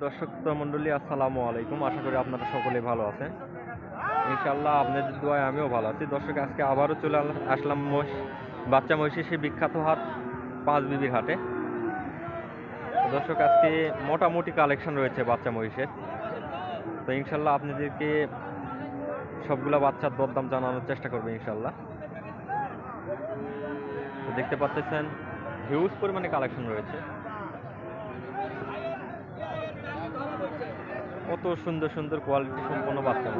দর্শক মন্ডলী আসসালামু আলাইকুম। আশা করি আপনারা সকলে ভালো আছেন। ইনশাল্লাহ আপনাদের দোয়ায় আমিও ভালো আছি। দর্শক, আজকে আবারও চলে আসলাম বাচ্চা মহিষের সেই বিখ্যাত হাট, পাঁচ বিবির হাটে। দর্শক, আজকে মোটামুটি কালেকশন রয়েছে বাচ্চা মহিষের। তো ইনশাল্লাহ আপনাদেরকে সবগুলা বাচ্চার দরদাম জানানোর চেষ্টা করবে ইনশাল্লাহ দেখতে পাচ্ছেন, হিউজ পরিমাণে কালেকশন রয়েছে। কত সুন্দর সুন্দর কোয়ালিটি সম্পন্ন বাচ্চা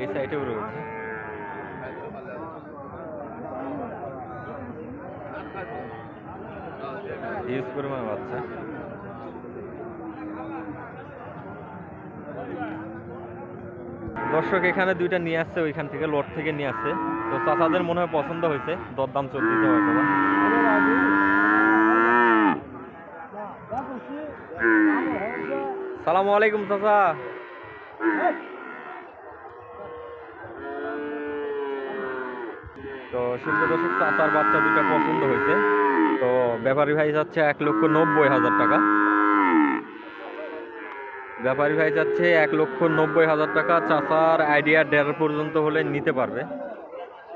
এই সাইডেও রয়েছে ইউজ পরিমাণ বাচ্চা। দর্শক এখানে দুইটা নিয়ে আসছে, ওইখান থেকে লোড থেকে নিয়ে আসছে। তো চাচাদের মনে হয় পছন্দ হয়েছে, দরদাম চলতেছে হয়তো। সালামু আলাইকুম, চাচা। তো সুন্দর দর্শক, চাচার বাচ্চা দুটা পছন্দ হয়েছে। তো ব্যাপারী ভাই যাচ্ছে এক লক্ষ নব্বই হাজার টাকা। ব্যাপারী ভাই যাচ্ছে এক লক্ষ নব্বই হাজার টাকা। চাচার আইডিয়া দেড় পর্যন্ত হলে নিতে পারবে।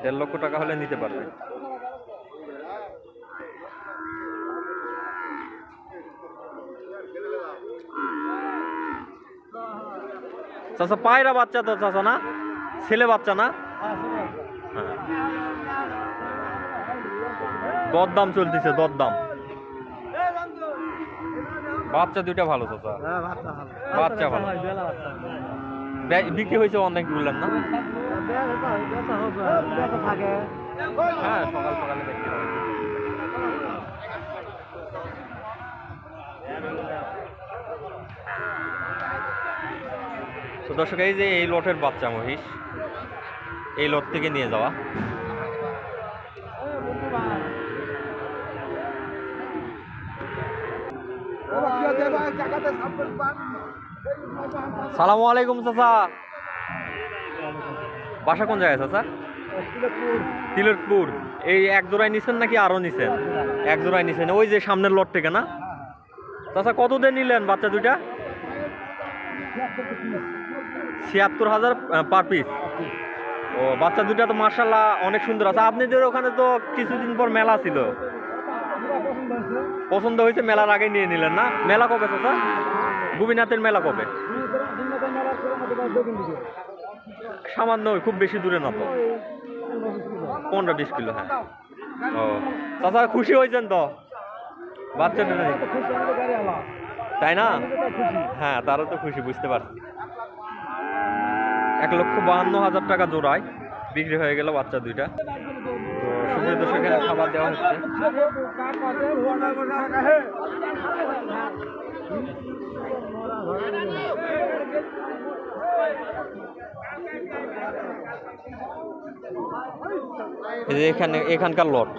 দেড় লক্ষ টাকা হলে নিতে পারবে। চাচা, পায়রা বাচ্চা তো চাচা না? ছেলে বাচ্চা না? হ্যাঁ। দরদাম চলতেছে, দরদাম। বাচ্চা দুইটা ভালো চাচা। বাচ্চা ভালো। বিক্রি হয়েছে অনেক বললেন না? হ্যাঁ সকাল সকালে বিক্রি তো দর্শক এই যে এই লটের বাচ্চা মহিষ এই লট থেকে নিয়ে যাওয়া। সালামু আলাইকুম চাচা। বাসা কোন জায়গায় চাচা? তিলকপুর এই এক জোড়ায় নিছেন নাকি আরও নিছেন? এক জোড়ায় নিছেন। ওই যে সামনের লট থেকে না? চাচা কত দিয়ে নিলেন বাচ্চা দুইটা? ছিয়াত্তর হাজার পার পিস ও বাচ্চা দুইটা তো মার্শাল্লাহ অনেক সুন্দর আছে। আপনাদের ওখানে তো কিছুদিন পর মেলা ছিল। পছন্দ হয়েছে? মেলার আগে নিয়ে নিলেন না? মেলা কবে, চাচা? গোপীনাথের মেলা কবে? সামান্য খুব বেশি দূরে না তো? পনেরো বিশ কিলো হ্যাঁ। ও, চাচা খুশি হয়েছেন তো? বাচ্চা দুটো তাই না? হ্যাঁ তারও তো খুশি, বুঝতে পারছি। এক লক্ষ বাহান্ন হাজার টাকা জোড়ায়, বিক্রি হয়ে গেল বাচ্চা দুইটা। তো সুপ্রিয় খাবার দেওয়া হচ্ছে। এখানে এখানকার লট।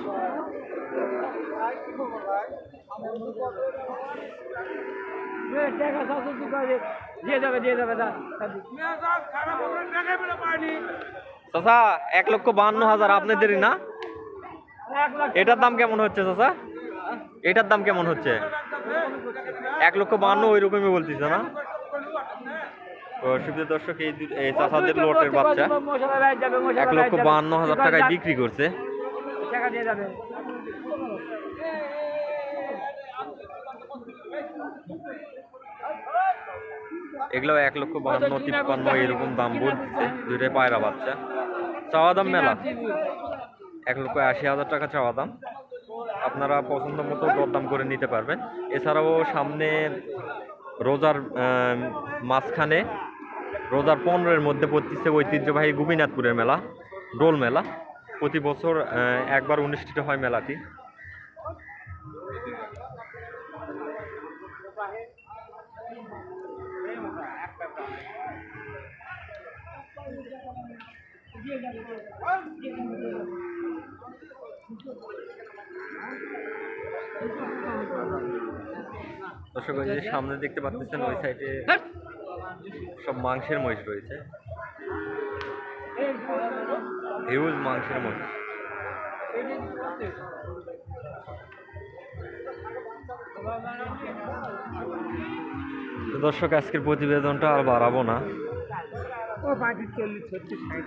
এক লক্ষ বাহান্ন হাজার আপনাদেরই না? এটার দাম কেমন হচ্ছে চাচা? এটার দাম কেমন হচ্ছে? এক লক্ষ বাহান্ন ওই রকমই বলতেছে না? তো দর্শক এই এই লোটের বাচ্চা এক লক্ষ বাহান্ন হাজার টাকায় বিক্রি করছে। এগুলো এক লক্ষ বাহান্ন তিপ্পান্ন এরকম দাম বলতেছে দুইটাই পায়রা বাচ্চা। চাওয়া দাম মেলা। এক লক্ষ আশি হাজার টাকা চাওয়া দাম। আপনারা পছন্দ মতো দরদাম করে নিতে পারবেন। এছাড়াও সামনে রোজার মাঝখানে রোজার পনেরোর মধ্যে পড়তেছে ঐতিহ্যবাহী গোপীনাথপুরের মেলা ডোল মেলা। প্রতি বছর একবার অনুষ্ঠিত হয় মেলাটি। দর্শক যে সামনে দেখতে পাচ্ছেন ওই সাইডে সব মাংসের মহিষ রয়েছে। হিউজ মাংসের মহিষ। দর্শক আজকের প্রতিবেদনটা আর বাড়াবো না। ও পঁয়ত্রিশ চল্লিশ ছত্রিশ ষাট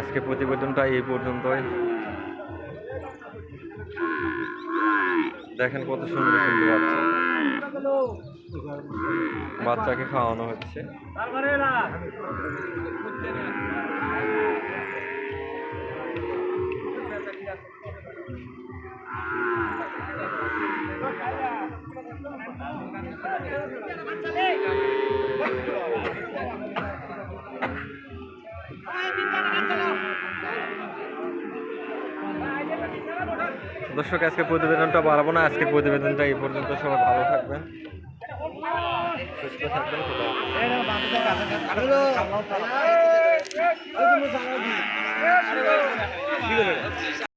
আজকে প্রতিবেদনটা এই পর্যন্তই। দেখেন কত সুন্দর সুন্দর বাচ্চা। বাচ্চাকে খাওয়ানো হচ্ছে। দর্শক আজকে প্রতিবেদনটা বাড়াবো না। আজকে প্রতিবেদনটা এই পর্যন্ত। সবাই ভালো থাকবেন। সুস্থ থাকবেন।